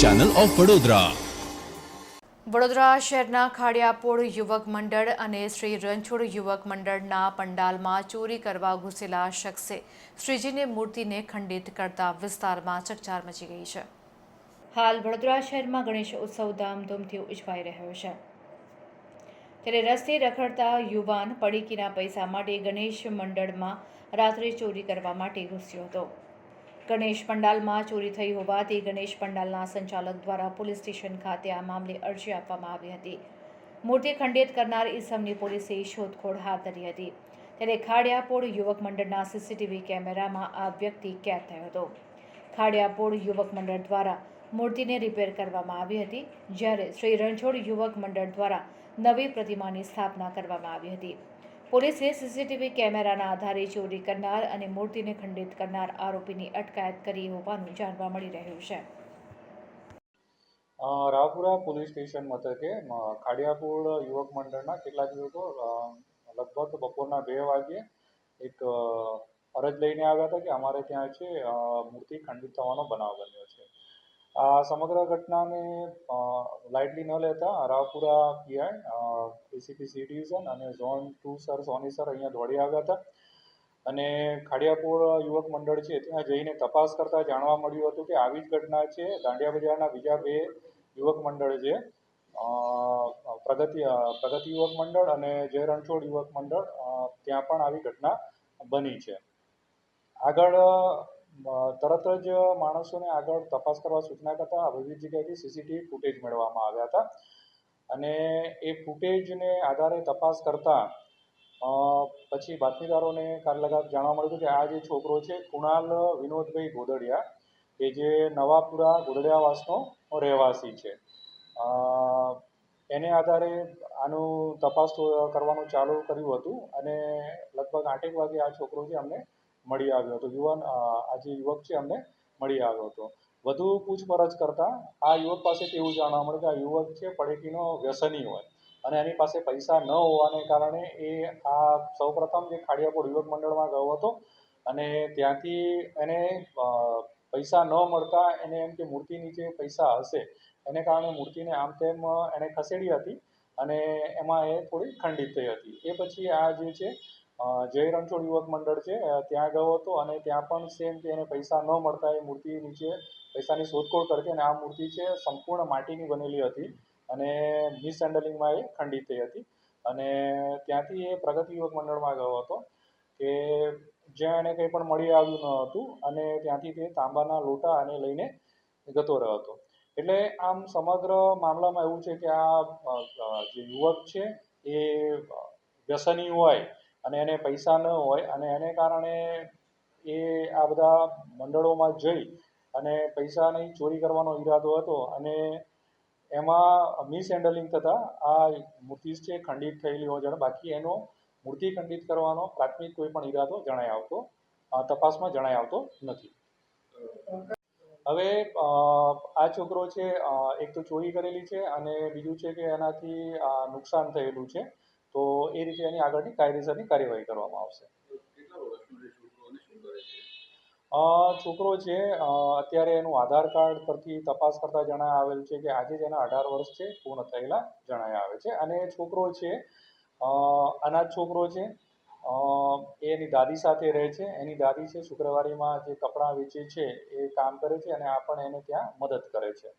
Channel of Vadodara Vadodara શહેરના ખાડિયાપોળ યુવક મંડળ અને શ્રી રણછોડ યુવક મંડળના પંડાલમાં ચોરી કરવા ઘૂસેલા શખ્સે શ્રીજીની મૂર્તિને ખંડિત કરતા વિસ્તારમાં ચકચાર મચી ગઈ છે. હાલ વડોદરા શહેરમાં ગણેશ ઉત્સવ ધામધૂમથી ઉજવાઈ રહ્યો છે. ત્યારે રસ્તે રખડતા યુવાન પડીકીના પૈસા માટે ગણેશ મંડળમાં રાત્રે ચોરી કરવા માટે ઘૂસ્યો હતો. ગણેશ પંડાલમાં ચોરી થઈ હોવાથી ગણેશ પંડાલના સંચાલક દ્વારા પોલીસ સ્ટેશન ખાતે આ મામલે અરજી આપવામાં આવી હતી. મૂર્તિ ખંડિત કરનાર ઈસમની પોલીસે શોધખોળ હાથ ધરી હતી. ત્યારે ખાડિયાપોળ યુવક મંડળના સીસીટીવી કેમેરામાં આ વ્યક્તિ કેદ થયો હતો. ખાડિયાપોળ યુવક મંડળ દ્વારા મૂર્તિને રિપેર કરવામાં આવી હતી, જ્યારે શ્રી રણછોડ યુવક મંડળ દ્વારા નવી પ્રતિમાની સ્થાપના કરવામાં આવી હતી. પોલીસે સીસીટીવી કેમેરાના આધારે ચોરી કરનાર અને મૂર્તિને ખંડિત કરનાર આરોપીની અટકાયત કરી હોવાનું જાણવા મળી રહ્યું છે. રાવપુરા પોલીસ સ્ટેશન મથકે ખાડિયાપુર યુવક મંડળના કેટલાક યુવકો લગભગ બપોરના બે વાગ્યે એક અરજ લઈને આવ્યા હતા કે અમારે ત્યાં છે મૂર્તિ ખંડિત થવાનો બનાવ બન્યો છે. આ સમગ્ર ઘટનાને લાઇટલી ન લેતા Raopura PI ACP C division અને zone two sir Soni sir અહીંયા દોડી આવ્યા હતા. અને ખાડિયાપુર યુવક મંડળ છે, ત્યાં જઈને તપાસ કરતાં જાણવા મળ્યું હતું કે આવી જ ઘટના છે. દાંડિયા બજારના બીજા બે યુવક મંડળ છે. પ્રગતિ પ્રગતિ યુવક મંડળ અને જય રણછોડ યુવક મંડળ ત્યાં પણ આવી ઘટના બની છે. આગળ તરત જ માણસોને આગળ તપાસ કરવા સૂચના કરતાં વિવિધ જગ્યાએથી સીસીટીવી ફૂટેજ મેળવવામાં આવ્યા હતા. અને એ ફૂટેજને આધારે તપાસ કરતાં પછી બાતમીદારોને લગાવ જાણવા મળ્યું હતું કે આ જે છોકરો છે, કુણાલ વિનોદભાઈ ગોદડિયા કે જે નવાપુરા ગોદડિયાવાસનો રહેવાસી છે. એને આધારે આનું તપાસ કરવાનું ચાલુ કર્યું હતું અને લગભગ આઠેક વાગે આ છોકરો છે અમને મળી આવ્યો હતો. યુવાન આજે જે યુવક છે અમને મળી આવ્યો હતો. વધુ પૂછપરછ કરતાં આ યુવક પાસેથી એવું જાણવા મળ્યું કે આ યુવક છે પડેટીનો વ્યસની હોય અને એની પાસે પૈસા ન હોવાને કારણે એ આ સૌપ્રથમ જે ખાડિયાપુર યુવક મંડળમાં ગયો હતો અને ત્યાંથી એને પૈસા ન મળતા એને એમ કે મૂર્તિ નીચે પૈસા હશે. એને કારણે મૂર્તિને આમ તેમ એણે ખસેડી હતી અને એમાં એ થોડી ખંડિત થઈ હતી. એ પછી આ જે છે જય રણછોડ યુવક મંડળ છે. ત્યાં ગયો હતો અને ત્યાં પણ સેમ કે એને પૈસા ન મળતા એ મૂર્તિ નીચે પૈસાની શોધખોળ કરતી અને આ મૂર્તિ છે સંપૂર્ણ માટીની બનેલી હતી અને મિસહેન્ડલિંગમાં એ ખંડિત થઈ હતી. અને ત્યાંથી એ પ્રગતિ યુવક મંડળમાં ગયો હતો કે જ્યાં એને કંઈ પણ મળી આવ્યું ન હતું અને ત્યાંથી તે તાંબાના લોટા અને લઈને જતો રહ્યો હતો. એટલે આમ સમગ્ર મામલામાં એવું છે કે આ જે યુવક છે એ વ્યસની હોય અને એને પૈસા ન હોય અને એને કારણે એ આ બધા મંડળોમાં જઈ અને પૈસાની ચોરી કરવાનો ઈરાદો હતો અને એમાં મિસહેન્ડલિંગ થતાં આ મૂર્તિ છે ખંડિત થયેલી હોવા જણાય બાકી એનો મૂર્તિ ખંડિત કરવાનો પ્રાથમિક કોઈ પણ ઈરાદો જણાઈ આવતો તપાસમાં જણાઈ આવતો નથી. હવે આ છોકરો છે એક તો ચોરી કરેલી છે અને બીજું છે કે એનાથી નુકસાન થયેલું છે. તો એ રીતે એની આગળની કાયદેસરની કાર્યવાહી કરવામાં આવશે. છોકરો છે અત્યારે એનું આધાર કાર્ડ પરથી તપાસ કરતાં જણાય આવેલ છે કે આજે જ એના અઢાર વર્ષ છે, પૂર્ણ થયેલા જણાય આવે છે. અને છોકરો છે અનાથ છોકરો છે એની દાદી સાથે રહે છે. એની દાદી છે, શુક્રવારીમાં જે કપડાં વેચે છે, એ કામ કરે છે અને આ પણ એને ત્યાં મદદ કરે છે.